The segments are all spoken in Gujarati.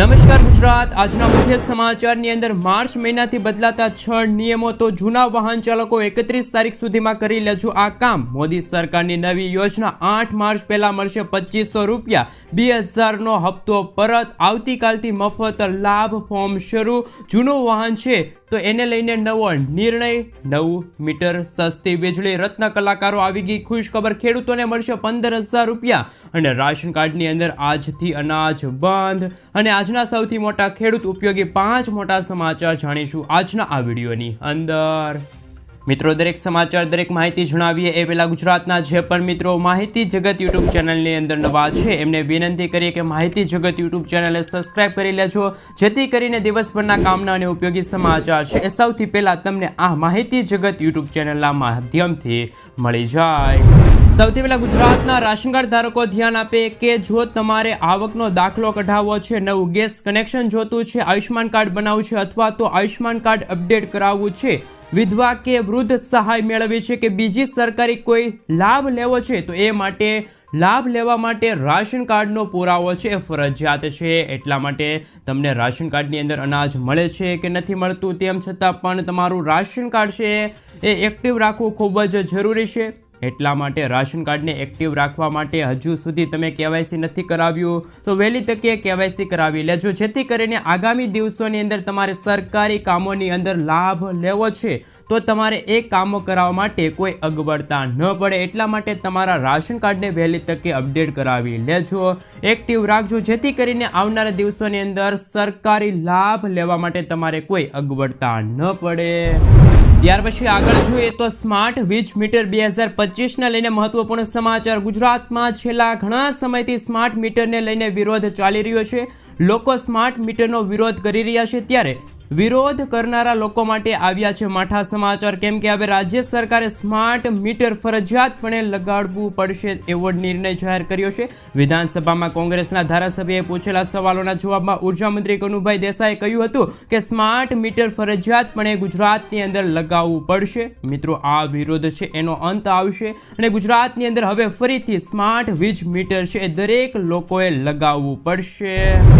નમસ્કાર ગુજરાત. આજના મુખ્ય સમાચારની અંદર માર્ચ મહિનાથી બદલાતા છ નિયમો તો જૂના વાહન ચાલકો એકત્રીસ તારીખ સુધીમાં કરી લેજો આ કામ. મોદી સરકારની નવી યોજના આઠ માર્ચ પહેલા મળશે પચીસો રૂપિયા. બે હજારનો હપ્તો પરત. આવતીકાલથી મફત લાભ ફોર્મ શરૂ. જૂનું વાહન છે તો એને લઈને નવો નિર્ણય, નવું મીટર સસ્તી વીજળી રત્ન કલાકારો આવી ગઈ. ખુશ ખબર ખેડૂતોને મળશે પંદર હજાર રૂપિયા. અને રાશન કાર્ડની અંદર આજથી અનાજ બંધ. અને આજના સૌથી મોટા ખેડૂત ઉપયોગી પાંચ મોટા સમાચાર જાણીશું આજના આ વિડીયોની અંદર. મિત્રો, દરેક સમાચાર, દરેક માહિતી જણાવીએ એ પહેલાં ગુજરાતના જે પણ મિત્રો માહિતી જગત યુટ્યુબ ચેનલની અંદર નવા છે, એમને વિનંતી કરીએ કે માહિતી જગત યુટ્યુબ ચેનલને સબસ્ક્રાઇબ કરી લેજો, જેથી કરીને દિવસભરના કામના અને ઉપયોગી સમાચાર છે એ સૌથી પહેલાં તમને આ માહિતી જગત યુટ્યુબ ચેનલના માધ્યમથી મળી જાય. સૌથી પહેલાં ગુજરાતના રાશન કાર્ડ ધારકો ધ્યાન આપે કે જો તમારે આવકનો દાખલો કઢાવવો છે, નવું ગેસ કનેક્શન જોતું છે, આયુષ્યમાન કાર્ડ બનાવવું છે અથવા તો આયુષ્યમાન કાર્ડ અપડેટ કરાવવું છે વિધવા કે વૃદ્ધ સહાય મેળવવી છે કે બીજી સરકારી કોઈ લાભ લેવો છે, તો એ માટે લાભ લેવા માટે રાશન કાર્ડનો પુરાવો છે ફરજિયાત છે. એટલા માટે તમને રાશન કાર્ડની અંદર અનાજ મળે છે કે નથી મળતું તેમ છતાં પણ તમારું રાશન કાર્ડ છે એ એક્ટિવ રાખવું ખૂબ જ જરૂરી છે. એટલા માટે રાશન કાર્ડને એક્ટિવ રાખવા માટે હજુ સુધી તમે કેવાયસી નથી કરાવ્યું. તો વહેલી તકે કેવાયસી કરાવી લેજો, જેથી કરીને આગામી દિવસોની અંદર તમારે સરકારી કામોની અંદર લાભ લેવો છે. તો તમારે એ કામો કરાવવા માટે કોઈ અગવડતા ન પડે. એટલા માટે તમારા રાશન કાર્ડને વહેલી તકે અપડેટ કરાવી લેજો. એક્ટિવ રાખજો, જેથી કરીને આવનારા દિવસોની અંદર સરકારી લાભ લેવા માટે તમારે કોઈ અગવડતા ન પડે. ત્યાર પછી આગળ જોઈએ તો સ્માર્ટ વીજ મીટર બે હજાર પચીસને લઈને મહત્વપૂર્ણ સમાચાર. ગુજરાતમાં છેલ્લા ઘણા સમયથી સ્માર્ટ મીટરને લઈને વિરોધ ચાલી રહ્યો છે. લોકો સ્માર્ટ મીટરનો વિરોધ કરી રહ્યા છે ત્યારે વિરોધ કરનારા લોકો માટે આવ્યા છે માઠા સમાચાર. કેમ કે હવે રાજ્ય સરકારે સ્માર્ટ મીટર ફરજિયાતપણે લગાડવું પડશે એવો નિર્ણય જાહેર કર્યો છે. વિધાનસભામાં કોંગ્રેસના ધારાસભ્યએ પૂછેલા સવાલોના જવાબમાં ઊર્જા મંત્રી કનુભાઈ દેસાઈએ કહ્યું હતું કે સ્માર્ટ મીટર ફરજિયાતપણે ગુજરાતની અંદર લગાવવું પડશે. મિત્રો, આ વિરોધ છે, એનો અંત આવશે અને ગુજરાતની અંદર હવે ફરીથી સ્માર્ટ વીજ મીટર છે એ દરેક લોકોએ લગાવવું પડશે.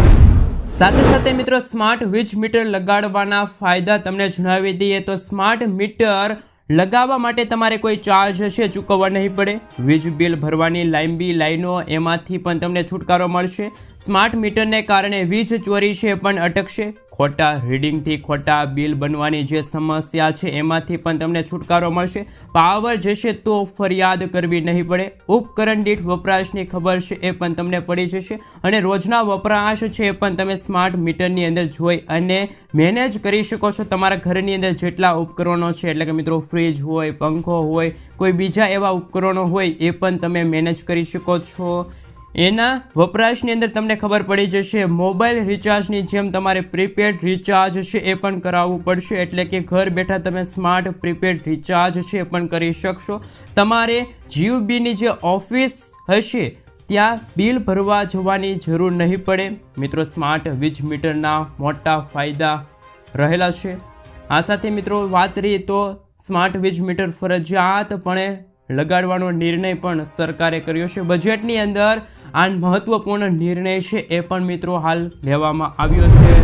સાથે સાથે મિત્રો સ્માર્ટ વીજ મીટર લગાડવાના ફાયદા તમને જણાવી દઈએ તો સ્માર્ટ મીટર લગાવવા માટે તમારે કોઈ ચાર્જ હશે ચૂકવવા નહીં પડે. વીજ બિલ ભરવાની લાંબી લાઈનો એમાંથી પણ તમને છુટકારો મળશે. સ્માર્ટ મીટરને કારણે વીજ ચોરી છે પણ અટકશે. ખોટા રીડિંગથી ખોટા બિલ બનવાની જે સમસ્યા છે, એમાંથી પણ તમને છુટકારો મળશે. પાવર જશે તો ફરિયાદ કરવી નહીં પડે. ઉપકરણ દીઠ વપરાશની ખબર છે, એ પણ તમને પડી જશે. અને રોજના વપરાશ છે, એ પણ તમે સ્માર્ટ મીટરની અંદર જોઈ અને મેનેજ કરી શકો છો તમારા ઘરની અંદર જેટલા ઉપકરણો છે. એટલે કે મિત્રો ફ્રીજ હોય, પંખો હોય, કોઈ બીજા એવા ઉપકરણો હોય, એ પણ તમે મેનેજ કરી શકો છો. એના વપરાશની અંદર તમને ખબર પડી જશે, મોબાઈલ રિચાર્જની જેમ તમારે પ્રીપેડ રિચાર્જ છે એ પણ કરાવવું પડશે. એટલે કે ઘર બેઠા તમે સ્માર્ટ પ્રીપેડ રિચાર્જ છે એ પણ કરી શકશો. તમારે જીયુબીની જે ઓફિસ હશે, ત્યાં બિલ ભરવા જવાની જરૂર નહીં પડે. મિત્રો, સ્માર્ટ વીજ મીટરના મોટા ફાયદા રહેલા છે. આ સાથે મિત્રો વાત કરીએ તો સ્માર્ટ વીજ મીટર ફરજિયાતપણે લગાડવાનો નિર્ણય પણ સરકારે કર્યો છે. બજેટની અંદર આ મહત્વપૂર્ણ નિર્ણય છે એ પણ મિત્રો હાલ લેવામાં આવ્યો છે.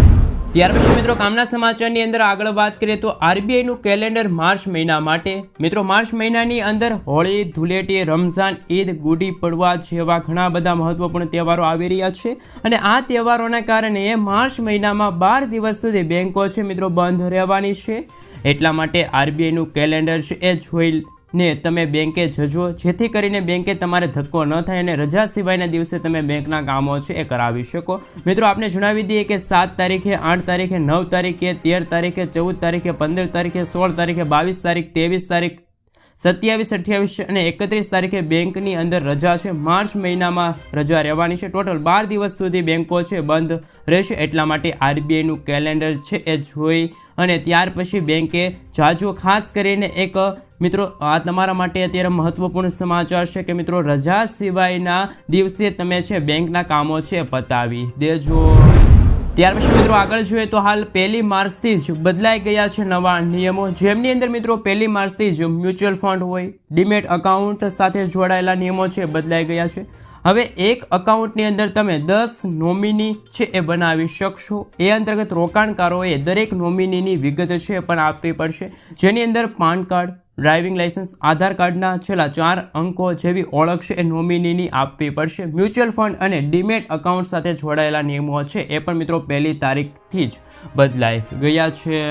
ત્યાર પછી મિત્રો કામના સમાચારની અંદર આગળ વાત કરીએ તો આરબીઆઈનું કેલેન્ડર માર્ચ મહિના માટે. મિત્રો માર્ચ મહિનાની અંદર હોળી, ધૂળેટી, રમઝાન, ઈદ, ગુડી, પડવા જેવા ઘણા બધા મહત્વપૂર્ણ તહેવારો આવી રહ્યા છે અને આ તહેવારોના કારણે માર્ચ મહિનામાં બાર દિવસ સુધી બેંકો છે મિત્રો બંધ રહેવાની છે. એટલા માટે આરબીઆઈનું કેલેન્ડર છે એ જોઈ ને તમે બેંકે જજો. જેથી કરીને બેંકે તમારે ધક્કો ન થાય અને રજા સિવાયના દિવસે તમે બેંકના કામો છે એ કરાવી શકો. મિત્રો આપણે જણાવી દઈએ કે સાત તારીખે, આઠ તારીખે, નવ તારીખે, તેર તારીખે, ચૌદ તારીખે, પંદર તારીખે, સોળ તારીખે, બાવીસ તારીખ, ત્રેવીસ તારીખ સત્યાવીસ, અઠ્યાવીસ અને એકત્રીસ તારીખે બેંકની અંદર રજા છે. માર્ચ મહિનામાં રજા રહેવાની છે. ટોટલ બાર દિવસ સુધી બેંકો છે બંધ રહેશે. એટલા માટે આરબીઆઈનું કેલેન્ડર છે એ જોઈ અને ત્યાર પછી બેંકે જાજો ખાસ કરીને એક, મિત્રો, આ તમારા માટે અત્યારે મહત્વપૂર્ણ સમાચાર છે કે, મિત્રો, રજા સિવાયના દિવસે તમે છે, બેંકના કામો છે પતાવી દેજો. ત્યાર પછી મિત્રો આગળ જોઈએ તો હાલ પહેલી માર્ચથી જ બદલાઈ ગયા છે નવા નિયમો. જેમની અંદર મિત્રો પહેલી માર્ચથી જ મ્યુચ્યુઅલ ફંડ હોય, ડીમેટ અકાઉન્ટ સાથે જોડાયેલા નિયમો છે બદલાઈ ગયા છે. હવે એક અકાઉન્ટની અંદર તમે દસ નોમિની છે, એ બનાવી શકશો. એ અંતર્ગત રોકાણકારોએ દરેક નોમિનીની વિગત છે પણ આપવી પડશે. જેની અંદર PAN card driving license, Aadhaar કાર્ડના છેલ્લા ચાર અંકો જેવી ઓળખ છે એ નોમિનીની આપવી પડશે. મ્યુચ્યુઅલ ફંડ અને ડીમેટ અકાઉન્ટ સાથે જોડાયેલા નિયમો છે એ પણ મિત્રો પહેલી તારીખથી જ બદલાઈ ગયા છે.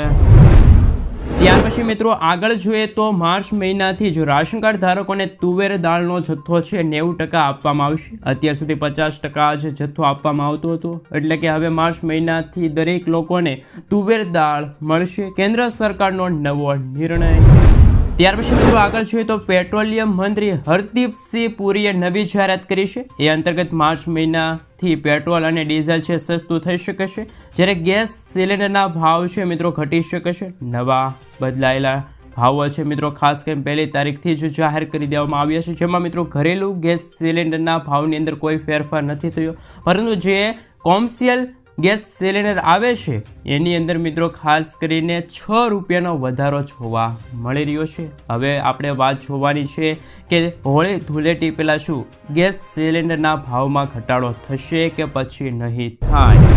ત્યાર પછી મિત્રો આગળ જોઈએ તો માર્ચ મહિનાથી જ રાશન કાર્ડ ધારકોને તુવેર દાળનો જથ્થો છે નેવું ટકા આપવામાં આવશે. અત્યાર સુધી પચાસ ટકા જ જથ્થો આપવામાં આવતો હતો. એટલે કે હવે માર્ચ મહિનાથી દરેક લોકોને તુવેર દાળ મળશે. કેન્દ્ર સરકારનો નવો નિર્ણય. ત્યાર પછી મિત્રો આગળ જોઈએ તો પેટ્રોલિયમ મંત્રી હરદીપસિંહ પુરીએ નવી જાહેરાત કરી છે. એ અંતર્ગત માર્ચ મહિનાથી પેટ્રોલ અને ડીઝલ છે સસ્તું થઈ શકે છે. જ્યારે ગેસ સિલિન્ડરના ભાવ છે મિત્રો ઘટી શકે છે. નવા બદલાયેલા ભાવો છે મિત્રો, ખાસ કરીને પહેલી તારીખથી જ જાહેર કરી દેવામાં આવ્યા છે. જેમાં મિત્રો ઘરેલું ગેસ સિલિન્ડરના ભાવની અંદર કોઈ ફેરફાર નથી થયો. પરંતુ જે કોમર્શિયલ ગેસ સિલિન્ડર આવે છે, એની અંદર મિત્રો ખાસ કરીને છ રૂપિયાનો વધારો જોવા મળી રહ્યો છે. હવે આપણે વાત જોવાની છે કે હોળી ધૂળેટી પહેલાં શું ગેસ સિલિન્ડરના ભાવમાં ઘટાડો થશે કે પછી નહીં થાય?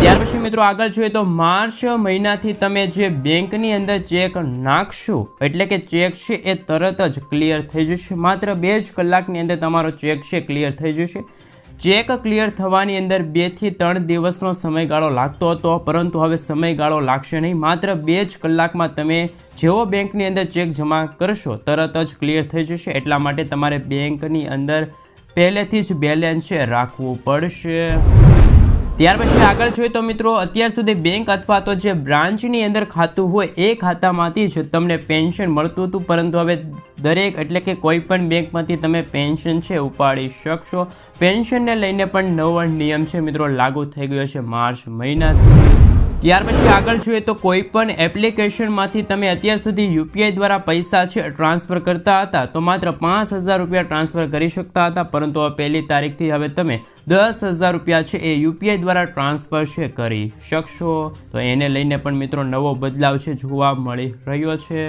ત્યાર પછી મિત્રો આગળ જોઈએ તો માર્ચ મહિનાથી તમે જે બેંકની અંદર ચેક નાખશો, એટલે કે ચેક છે એ તરત જ ક્લિયર થઈ જશે. માત્ર બે જ કલાકની અંદર તમારો ચેક છે ક્લિયર થઈ જશે. ચેક ક્લિયર થવાની અંદર બેથી ત્રણ દિવસનો સમયગાળો લાગતો હતો, પરંતુ હવે સમયગાળો લાગશે નહીં. માત્ર બે જ કલાકમાં તમે જેવો બેંકની અંદર ચેક જમા કરશો, તરત જ ક્લિયર થઈ જશે. એટલા માટે તમારે બેંકની અંદર પહેલેથી જ બેલેન્સ રાખવું પડશે. ત્યાર પછી આગળ જોઈએ તો મિત્રો, અત્યાર સુધી બેંક અથવા તો જે બ્રાન્ચની અંદર ખાતું હોય, એ ખાતામાંથી જ તમને પેન્શન મળતું હતું. પરંતુ હવે દરેક, એટલે કે કોઈ પણ બેંકમાંથી તમે પેન્શન છે, ઉપાડી શકશો. પેન્શનને લઈને પણ નવો નિયમ છે મિત્રો, લાગુ થઈ ગયો છે માર્ચ મહિનાથી. ત્યાર પછી આગળ જોઈએ તો કોઈ પણ એપ્લિકેશનમાંથી તમે અત્યાર સુધી યુપીઆઈ દ્વારા પૈસા છે, ટ્રાન્સફર કરતા હતા, તો માત્ર પાંચ હજાર રૂપિયા ટ્રાન્સફર કરી શકતા હતા, પરંતુ પહેલી તારીખથી હવે તમે દસ હજાર રૂપિયા છે એ યુપીઆઈ દ્વારા ટ્રાન્સફર છે, કરી શકશો. તો એને લઈને પણ મિત્રો નવો બદલાવ છે, જોવા મળી રહ્યો છે.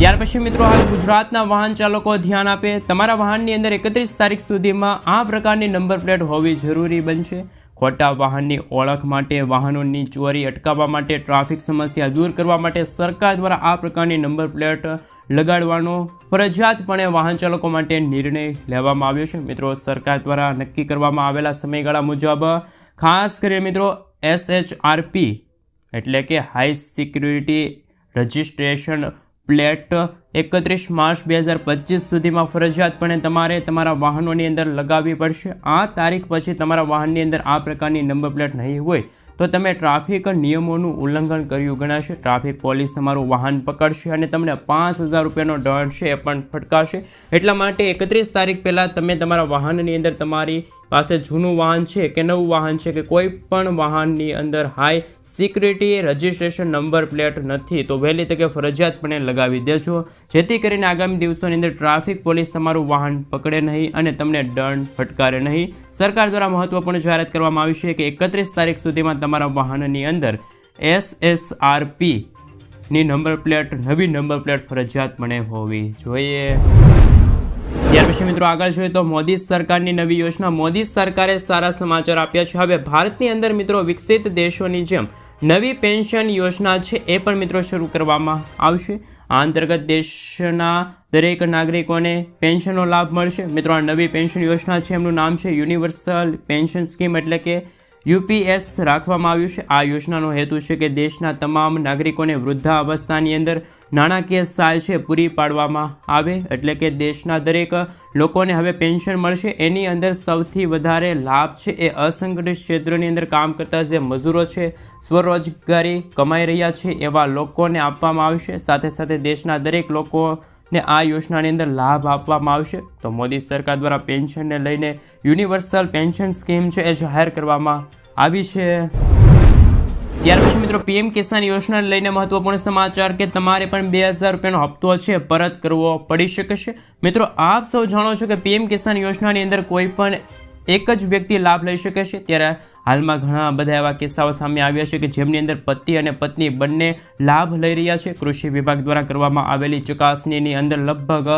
ત્યાર પછી મિત્રો હાલ ગુજરાતના વાહન ચાલકો ધ્યાન આપે. તમારા વાહનની અંદર એકત્રીસ તારીખ સુધીમાં આ પ્રકારની નંબર પ્લેટ હોવી જરૂરી બનશે. ખોટા વાહનની ઓળખ માટે, વાહનોની ચોરી અટકાવવા માટે, ટ્રાફિક સમસ્યા દૂર કરવા માટે સરકાર દ્વારા આ પ્રકારની નંબર પ્લેટ લગાડવાનો ફરજિયાતપણે વાહન ચાલકો માટે નિર્ણય લેવામાં આવ્યો છે. મિત્રો, સરકાર દ્વારા નક્કી કરવામાં આવેલા સમયગાળા મુજબ, ખાસ કરીને મિત્રો, એસએચઆરપી એટલે કે હાઈ સિક્યુરિટી રજિસ્ટ્રેશન પ્લેટ એકત્રીસ માર્ચ બે હજાર પચીસ સુધીમાં ફરજિયાતપણે તમારે તમારા વાહનોની અંદર લગાવવી પડશે. આ તારીખ પછી તમારા વાહનની અંદર આ પ્રકારની નંબર પ્લેટ નહીં હોય તો તમે ટ્રાફિક નિયમોનું ઉલ્લંઘન કર્યું ગણાશે. ટ્રાફિક પોલીસ તમારું વાહન પકડશે અને તમને પાંચ હજાર રૂપિયાનો દંડ છે એ પણ ફટકાશે એટલા માટે એકત્રીસ તારીખ પહેલાં તમે તમારા વાહનની અંદર તમારી પાસે જૂનું વાહન છે કે નવું વાહન છે કે કોઈ પણ વાહનની અંદર high security registration number plate નથી, તો વહેલી તકે ફરજિયાતપણે લગાવી દેજો. જેથી કરીને આગામી દિવસોની અંદર ટ્રાફિક પોલીસ તમારું વાહન પકડે નહીં અને તમને દંડ ફટકારે નહીં. સરકાર દ્વારા મહત્વપૂર્ણ જાહેરાત કરવામાં આવી છે કે એકત્રીસ તારીખ સુધીમાં તમારા વાહનની અંદર એસએસઆરપી ની નંબર પ્લેટ, નવી નંબર પ્લેટ ફરજિયાતપણે હોવી જોઈએ. ત્યાર પછી મિત્રો આગળ જોઈએ તો મોદી સરકારની નવી યોજના. મોદી સરકારે સારા સમાચાર આપ્યા છે. હવે ભારતની અંદર મિત્રો વિકસિત દેશોની જેમ નવી પેન્શન યોજના છે એ પણ મિત્રો શરૂ કરવામાં આવશે. આ અંતર્ગત દેશના દરેક નાગરિકોને પેન્શનનો લાભ મળશે. મિત્રો આ નવી પેન્શન યોજના છે, એમનું નામ છે યુનિવર્સલ પેન્શન સ્કીમ એટલે કે યુપીએસ રાખવામાં આવ્યું છે. આ યોજનાનો હેતુ છે કે દેશના તમામ નાગરિકોને વૃદ્ધાવસ્થાની અંદર નાણાકીય સહાય છે પૂરી પાડવામાં આવે, એટલે કે દેશના દરેક લોકોને હવે પેન્શન મળશે. એની અંદર સૌથી વધારે લાભ છે એ અસંગઠિત ક્ષેત્રની અંદર કામ કરતા જે મજૂરો છે, સ્વરોજગારી કમાઈ રહ્યા છે એવા લોકોને આપવામાં આવશે. સાથે સાથે દેશના દરેક લોકો ને આ યોજનાની અંદર લાભ આપવામાં આવશે. તો મોદી સરકાર દ્વારા પેન્શનને લઈને યુનિવર્સલ પેન્શન સ્કીમ છે એ જાહેર કરવામાં આવી છે. ત્યાર પછી મિત્રો પીએમ કિસાન યોજનાને લઈને મહત્વપૂર્ણ સમાચાર કે તમારે પણ બે હજાર રૂપિયાનો હપ્તો છે, પરત કરવો પડી શકે છે. મિત્રો, આપ સૌ જાણો છો કે પીએમ કિસાન યોજનાની અંદર કોઈ પણ એક જ વ્યક્તિ લાભ લઈ શકે છે. ત્યારે હાલમાં ઘણા બધા એવા કિસ્સાઓ સામે આવ્યા છે કે જેમની અંદર પતિ અને પત્ની બંને લાભ લઈ રહ્યા છે. કૃષિ વિભાગ દ્વારા કરવામાં આવેલી ચકાસણીની અંદર લગભગ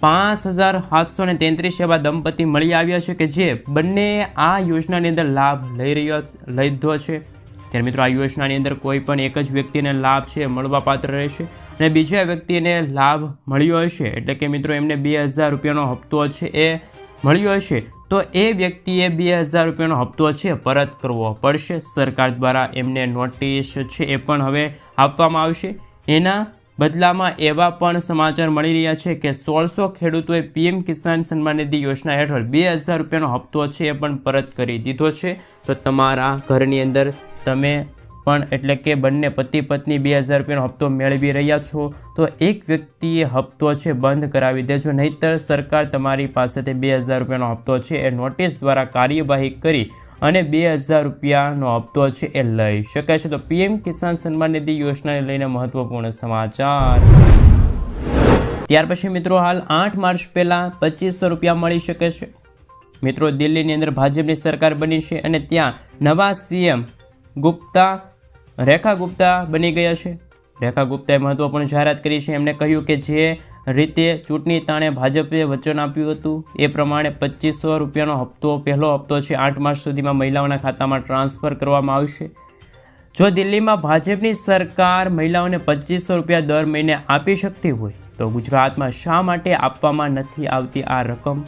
પાંચ હજાર સાતસો ને તેત્રીસ એવા દંપતી મળી આવ્યા છે કે જે બંને આ યોજનાની અંદર લાભ લઈ રહ્યો લીધો છે. ત્યારે મિત્રો, આ યોજનાની અંદર કોઈ પણ એક જ વ્યક્તિને લાભ છે મળવાપાત્ર રહેશે અને બીજા વ્યક્તિને લાભ મળ્યો હશે. એટલે કે મિત્રો, એમને બે હજાર રૂપિયાનો હપ્તો છે એ મળ્યો હશે. તો એ વ્યક્તિએ બે હજાર રૂપિયાનો હપ્તો છે, પરત કરવો પડશે. સરકાર દ્વારા એમને નોટિસ છે એ પણ હવે આપવામાં આવશે. એના બદલામાં એવા પણ સમાચાર મળી રહ્યા છે કે સોળસો ખેડૂતોએ પીએમ કિસાન સન્માન નિધિ યોજના હેઠળ બે હજાર રૂપિયાનો હપ્તો છે એ પણ પરત કરી દીધો છે. તો તમારા ઘરની અંદર તમે પણ એટલે કે બંને પતિ પત્ની બે હજાર રૂપિયાનો હપ્તો મેળવી રહ્યા છો, તો એક વ્યક્તિએ હપ્તો છે બંધ કરાવી દેજો, નહીંતર સરકાર તમારી પાસેથી બે હજાર રૂપિયાનો હપ્તો છે એ નોટિસ દ્વારા કાર્યવાહી કરી અને બે હજાર રૂપિયાનો હપ્તો છે એ લઈ શકાય છે. તો પીએમ કિસાન સન્માન નિધિ યોજનાને લઈને મહત્વપૂર્ણ સમાચાર. ત્યાર પછી મિત્રો હાલ આઠ માર્ચ પહેલાં પચીસો રૂપિયા મળી શકે છે. મિત્રો દિલ્હીની અંદર ભાજપની સરકાર બની છે અને ત્યાં નવા સીએમ ગુપ્તા રેખા ગુપ્તા બની ગયા છે. રેખા ગુપ્તાએ મહત્વપૂર્ણ જાહેરાત કરી છે. એમણે કહ્યું કે જે રીતે ચૂંટણી તાણે ભાજપે વચન આપ્યું હતું, એ પ્રમાણે પચીસો રૂપિયાનો હપ્તો, પહેલો હપ્તો છે આઠ માસ સુધીમાં મહિલાઓના ખાતામાં ટ્રાન્સફર કરવામાં આવશે. જો દિલ્હીમાં ભાજપની સરકાર મહિલાઓને પચીસો રૂપિયા દર મહિને આપી શકતી હોય, તો ગુજરાતમાં શા માટે આપવામાં નથી આવતી આ રકમ?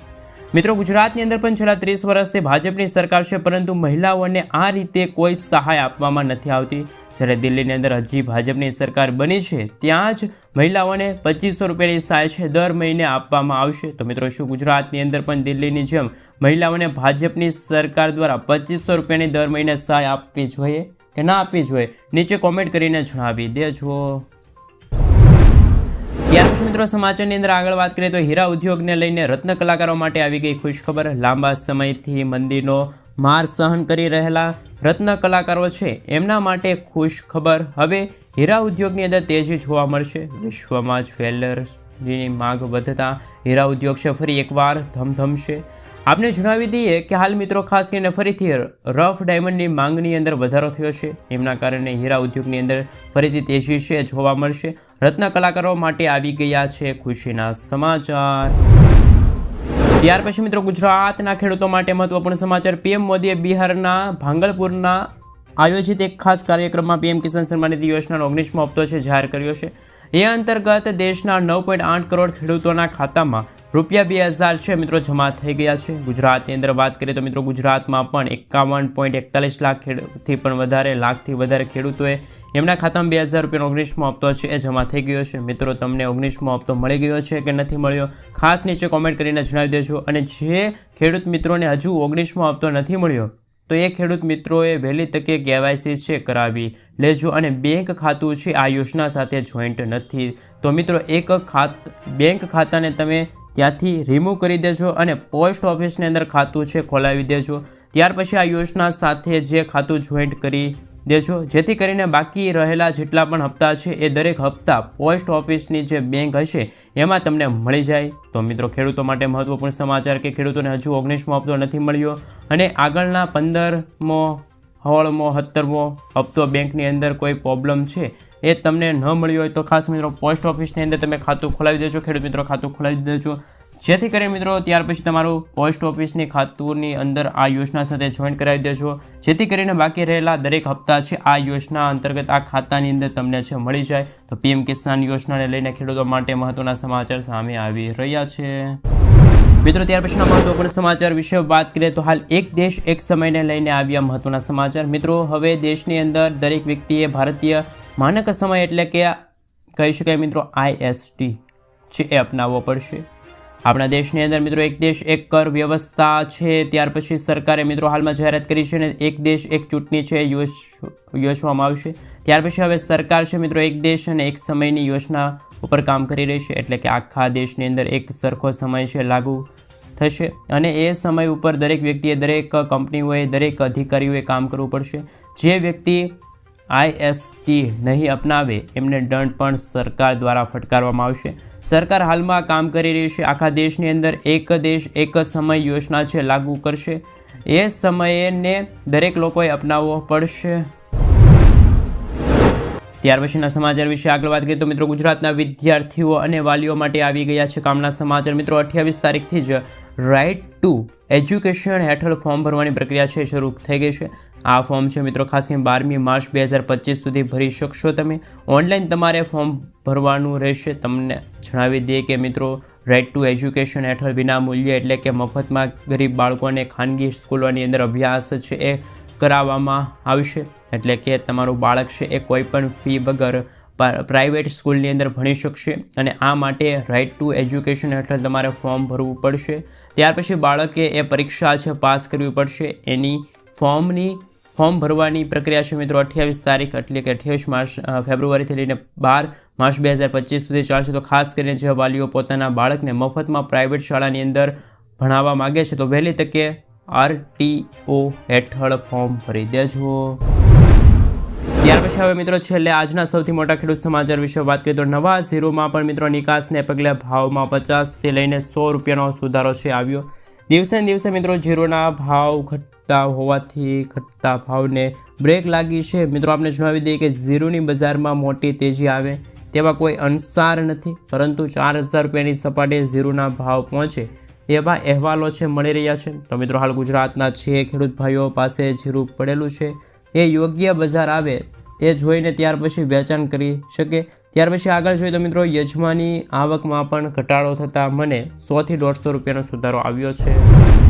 મિત્રો, ગુજરાતની અંદર પણ છેલ્લા ત્રીસ વર્ષથી ભાજપની સરકાર છે, પરંતુ મહિલાઓને આ રીતે કોઈ સહાય આપવામાં નથી આવતી. જ્યારે દિલ્હીની અંદર હજી ભાજપની સરકાર બની છે, ત્યાં જ મહિલાઓને પચીસો રૂપિયાની સહાય છે, દર મહિને આપવામાં આવશે. તો મિત્રો, શું ગુજરાતની અંદર પણ દિલ્હીની જેમ મહિલાઓને ભાજપની સરકાર દ્વારા પચીસો રૂપિયાની દર મહિને સહાય આપવી જોઈએ કે ના આપવી જોઈએ? નીચે કોમેન્ટ કરીને જણાવી દેજો. ત્યાર મિત્રો, સમાચારની અંદર આગળ વાત કરીએ તો હીરા ઉદ્યોગને લઈને રત્ન કલાકારો માટે આવી ગઈ ખુશખબર. લાંબા સમયથી મંદીનો માર સહન કરી રહેલા રત્ન કલાકારો છે, એમના માટે ખુશ ખબર હવે હીરા ઉદ્યોગની અંદર તેજી જોવા મળશે. વિશ્વમાં જ ફેલરની માંગ વધતા હીરા ઉદ્યોગ છે, ફરી એકવાર ધમધમશે. આપને જણાવી દઈએ કે હાલ મિત્રો, ખાસ કરીને ફરીથી રફ ડાયમંડની માંગની અંદર વધારો થયો છે. એમના કારણે હીરા ઉદ્યોગની અંદર ફરીથી તેજી છે, જોવા મળશે. રત્ન કલાકારો માટે આવી ગયા છે ખુશીના સમાચાર. ત્યાર પછી મિત્રો ગુજરાતના ખેડૂતો માટે મહત્વપૂર્ણ સમાચાર, પીએમ મોદીએ બિહારના ભાંગલપુરના આયોજિત એક ખાસ કાર્યક્રમમાં પીએમ કિસાન સન્માન નિધિ યોજનાનો ઓગણીસમો હપ્તો છે જાહેર કર્યો છે. એ અંતર્ગત દેશના નવ પોઈન્ટ આઠ કરોડ ખેડૂતોના ખાતામાં રૂપિયા બે હજાર છે મિત્રો જમા થઈ ગયા છે. ગુજરાતની અંદર વાત કરીએ તો મિત્રો ગુજરાતમાં પણ એકાવન પોઈન્ટ એકતાલીસ લાખ ખેડૂતથી પણ વધારે, લાખથી વધારે ખેડૂતોએ એમના ખાતામાં બે હજાર રૂપિયાનો ઓગણીસમો હપ્તો છે, એ જમા થઈ ગયો છે. મિત્રો તમને ઓગણીસમો હપ્તો મળી ગયો છે કે નથી મળ્યો, ખાસ નીચે કોમેન્ટ કરીને જણાવી દેજો. અને જે ખેડૂત મિત્રોને હજુ ઓગણીસમો હપ્તો નથી મળ્યો તો એ ખેડૂત મિત્રોએ વહેલી તકે કેવાયસી છે કરાવી લેજો અને બેંક ખાતું છે આ યોજના સાથે જોઈન્ટ નથી. તો મિત્રો એક ખાત, બેંક ખાતાને તમે ત્યાંથી રિમૂવ કરી દેજો અને પોસ્ટ ઓફિસની અંદર ખાતું છે ખોલાવી દેજો. ત્યાર પછી આ યોજના સાથે જે ખાતું જોઈન્ટ કરી દેજો જેથી કરીને બાકી રહેલા જેટલા પણ હપ્તા છે, એ દરેક હપ્તા પોસ્ટ ઓફિસની જે બેંક હશે, એમાં તમને મળી જાય. તો મિત્રો, ખેડૂતો માટે મહત્વપૂર્ણ સમાચાર કે ખેડૂતોને હજુ ઓગણીસમો હપ્તો નથી મળ્યો અને આગળના પંદરમો, સોળમો, સત્તરમો હપ્તો બેંકની અંદર કોઈ પ્રોબ્લેમ છે, એ તમને ન મળ્યો હોય તો ખાસ મિત્રો, પોસ્ટ ઓફિસની અંદર તમે ખાતું ખોલાવી દેજો. ખેડૂત મિત્રો, ખાતું ખોલાવી દેજો. જેથી કરીને મિત્રો, ત્યાર પછી તમારું પોસ્ટ ઓફિસની ખાતુની અંદર આ યોજના સાથે જોઈન કરાવી દેજો. જેથી કરીને બાકી રહેલા દરેક હપ્તા છે, આ યોજના અંતર્ગત આ ખાતાની અંદર તમને છે મળી જાય, તો પીએમ કિસાન યોજનાને લઈને ખેડૂતો માટે મહત્વના સમાચાર સામે આવી રહ્યા છે. મિત્રો, ત્યાર પછીના મહત્વપૂર્ણ સમાચાર વિશે વાત કરીએ તો હાલ એક દેશ એક સમયને લઈને આવ્યા મહત્વના સમાચાર. મિત્રો, હવે દેશની અંદર દરેક વ્યક્તિએ ભારતીય માનક સમય એટલે કે કહી શકાય મિત્રો આઈએસટી છે એ અપનાવવો પડશે. આપણા દેશની અંદર મિત્રો એક દેશ એક કર વ્યવસ્થા છે, ત્યાર પછી સરકારે મિત્રો હાલમાં જાહેરાત કરી છે અને એક દેશ એક ચૂંટણી છે યોજ, યોજવામાં આવશે. ત્યાર પછી હવે સરકાર છે મિત્રો એક દેશ અને એક સમયની યોજના ઉપર કામ કરી રહી છે, એટલે કે આખા દેશની અંદર એક સરખો સમય છે લાગુ થશે. અને એ સમય ઉપર દરેક વ્યક્તિએ, દરેક કંપનીઓએ, દરેક અધિકારીઓએ કામ કરવું પડશે. જે વ્યક્તિ આઈએસટી નહીં અપનાવે, એમને દંડ પણ સરકાર દ્વારા ફટકારવામાં આવશે. સરકાર હાલમાં કામ કરી રહી છે. આખા દેશની અંદર એક દેશ, એક સમય યોજના છે, લાગુ કરશે. એ સમયને દરેક લોકોએ અપનાવવો પડશે. ત્યાર પછીના સમાચાર વિશે આગળ વાત કરીએ તો મિત્રો, ગુજરાતના વિદ્યાર્થીઓ અને વાલીઓ માટે આવી ગયા છે કામના સમાચાર. મિત્રો, અઠ્યાવીસ તારીખથી જ રાઇટ ટુ એજ્યુકેશન હેઠળ ફોર્મ ભરવાની પ્રક્રિયા છે, શરૂ થઈ ગઈ છે. આ ફોર્મ છે મિત્રો, ખાસ કરીને બારમી માર્ચ બે હજાર પચીસ સુધી ભરી શકશો તમે. ઓનલાઈન તમારે ફોર્મ ભરવાનું રહેશે. તમને જણાવી દઈએ કે મિત્રો રાઇટ ટુ એજ્યુકેશન હેઠળ વિનામૂલ્ય એટલે કે મફતમાં ગરીબ બાળકોને ખાનગી સ્કૂલોની અંદર અભ્યાસ છે એ કરાવવામાં આવશે. એટલે કે તમારું બાળક છે એ કોઈપણ ફી વગર પ્રાઇવેટ સ્કૂલની અંદર ભણી શકશે અને આ માટે રાઇટ ટુ એજ્યુકેશન હેઠળ તમારે ફોર્મ ભરવું પડશે. ત્યાર પછી બાળકે એ પરીક્ષા છે પાસ કરવી પડશે. એની ફોર્મની ફોર્મ ભરવાની પ્રક્રિયા છે મિત્રો અઠ્યાવીસ તારીખ એટલે કે અઠ્યાવીસ માર્ચ ફેબ્રુઆરીથી લઈને બાર માર્ચ બે હજાર પચીસ સુધી ચાલશે. તો ખાસ કરીને જે વાલીઓ પોતાના બાળકને મફતમાં પ્રાઇવેટ શાળાની અંદર ભણાવવા માગે છે, તો વહેલી તકે આરટીઓ હેઠળ ફોર્મ ભરી દેજો. ત્યાર પછી હવે મિત્રો છેલ્લે આજના સૌથી મોટા ખેડૂત સમાચાર વિશે વાત કરીએ તો નવા ઝીરોમાં પણ મિત્રો નિકાસને પગલે ભાવમાં પચાસથી લઈને સો રૂપિયાનો સુધારો છે આવ્યો. દિવસે દિવસે મિત્રો જીરોના ભાવ ઘટતા હોવાથી ઘટતા ભાવને બ્રેક લાગી છે. મિત્રો આપણે જણાવી દઈએ કે ઝીરોની બજારમાં મોટી તેજી આવે તેવા કોઈ અંસાર નથી, પરંતુ ચાર હજાર રૂપિયાની સપાટીએ ઝીરોના ભાવ પહોંચે એવા અહેવાલો છે, મળી રહ્યા છે. તો મિત્રો, હાલ ગુજરાતના છે ખેડૂત ભાઈઓ પાસે જીરું પડેલું છે. એ યોગ્ય બજાર આવે એ જોઈને ત્યાર પછી વેચાણ કરી શકે ત્યાર પછી આગળ જોઈએ તો મિત્રો યજમાની આવકમાં પણ ઘટાડો થતાં મને સોથી દોઢસો રૂપિયાનો સુધારો આવ્યો છે.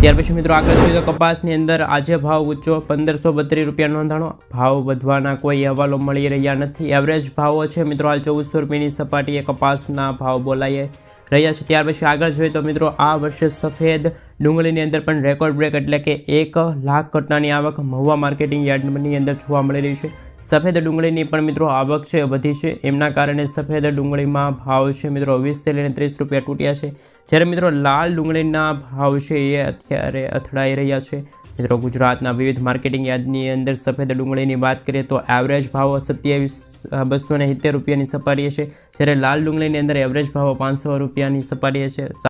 ત્યાર પછી મિત્રો આગળ જોઈએ તો કપાસની અંદર આજે ભાવ ઊંચો પંદરસો બત્રીસ રૂપિયા નોંધાણો. ભાવ વધવાના કોઈ અહેવાલો મળી રહ્યા નથી. એવરેજ ભાવો છે મિત્રો, હાલ ચૌદસો રૂપિયાની સપાટીએ કપાસના ભાવ બોલાય. રહ્યા છે. ત્યાર પછી આગળ જોઈએ તો મિત્રો, આ વર્ષે સફેદ ડુંગળીની અંદર પણ રેકોર્ડ બ્રેક એટલે કે એક લાખ ઘટનાની આવક મહુવા માર્કેટિંગ યાર્ડની અંદર જોવા મળી રહી છે. સફેદ ડુંગળીની પણ મિત્રો આવક છે, વધી છે. એમના કારણે સફેદ ડુંગળીમાં ભાવ છે મિત્રો વીસથી લઈને ત્રીસ રૂપિયા તૂટ્યા છે. જ્યારે મિત્રો લાલ ડુંગળીના ભાવ છે એ અત્યારે અથડાઈ રહ્યા છે. મિત્રો ગુજરાતના વિવિધ માર્કેટિંગ યાર્ડની અંદર સફેદ ડુંગળીની વાત કરીએ તો એવરેજ ભાવ સત્યાવીસ બસો સિત્તેર રૂપિયાની સપાટીએ છે જ્યારે લાલ ડુંગળીની અંદર એવરેજ ભાવ પાંચસો રૂપિયાની સપાટીએ છે